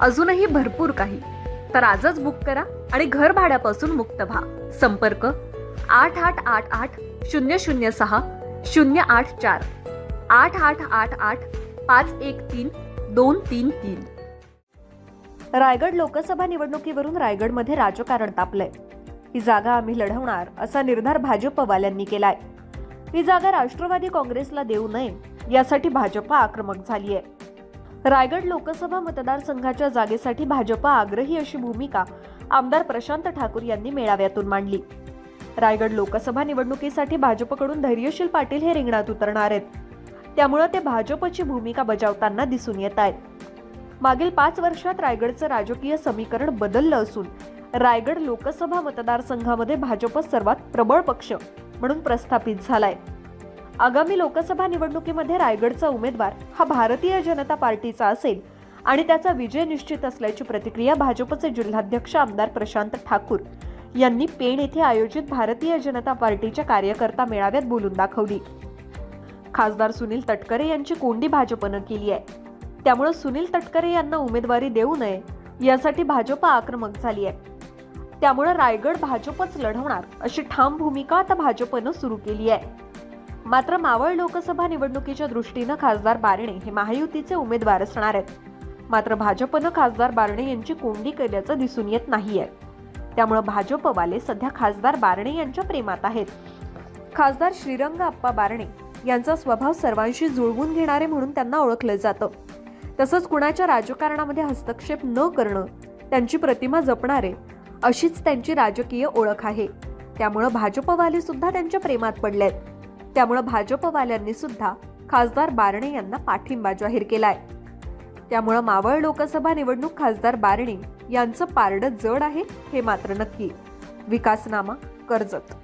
अजूनही भरपूर काही. तर आजच बुक करा आणि घर भाड्यापासून मुक्त व्हा. संपर्क आठ आठ आठ आठ शून्य शून्य सहा शून्य आठ चार. आठ आठ आठ आठ पाच एक तीन दोन तीन तीन. रायगड लोकसभा निवडणुकीवरून रायगडमध्ये राजकारण तापलंय. ही जागा आम्ही लढवणार असा निर्धार भाजपवाल्यांनी केलाय. ही जागा राष्ट्रवादी काँग्रेसला देऊ नये यासाठी भाजप आक्रमक झाली आहे रायगड लोकसभा मतदारसंघाच्या जागेसाठी भाजप आग्रही अशी भूमिका आमदार प्रशांत ठाकूर यांनी मेळाव्यातून मांडली. रायगड लोकसभा निवडणुकीसाठी भाजपकडून धैर्यशील पाटील हे रिंगणात उतरणार आहेत. त्यामुळे ते भाजपची भूमिका बजावताना दिसून येत आहेत. मागील पाच वर्षात रायगडचं राजकीय समीकरण बदललं असून रायगड लोकसभा मतदारसंघामध्ये भाजप सर्वात प्रबळ पक्ष म्हणून प्रस्थापित झालाय. आगामी लोकसभा निवडणुकीमध्ये रायगडचा उमेदवार हा भारतीय जनता पार्टीचा असेल आणि त्याचा विजय निश्चित असल्याची प्रतिक्रिया भाजपचे जिल्हाध्यक्ष आमदार प्रशांत ठाकूर यांनी पेण येथे आयोजित भारतीय जनता पार्टीच्या कार्यकर्ता मेळाव्यात बोलून दाखवली. खासदार सुनील तटकरे यांची कोंडी भाजपनं केली आहे. त्यामुळे सुनील तटकरे यांना उमेदवारी देऊ नये यासाठी भाजप आक्रमक झाली आहे. त्यामुळे रायगड भाजपच लढवणार अशी ठाम भूमिका आता भाजपनं सुरू केली आहे. मात्र मावळ लोकसभा निवडणुकीच्या दृष्टीनं खासदार बारणे हे महायुतीचे उमेदवार असणार आहेत. मात्र भाजपनं खासदार बारणे यांची कोंडी केल्याचं दिसून येत नाहीये. त्यामुळे भाजपवाले सध्या खासदार बारणे यांच्या प्रेमात आहेत. खासदार श्रीरंग आप्पा बारणे यांचा स्वभाव सर्वांशी जुळवून घेणारे म्हणून त्यांना ओळखलं जातं. तसंच कुणाच्या राजकारणामध्ये हस्तक्षेप न करणं त्यांची प्रतिमा जपणारे अशीच त्यांची राजकीय ओळख आहे. त्यामुळं भाजपवाले सुद्धा त्यांच्या प्रेमात पडलेत. त्यामुळं भाजपवाल्यांनी सुद्धा खासदार बारणे यांना पाठिंबा जाहीर केलाय. त्यामुळं मावळ लोकसभा निवडणूक खासदार बारणे यांचं पारडं जड आहे हे मात्र नक्की. विकासनामा कर्जत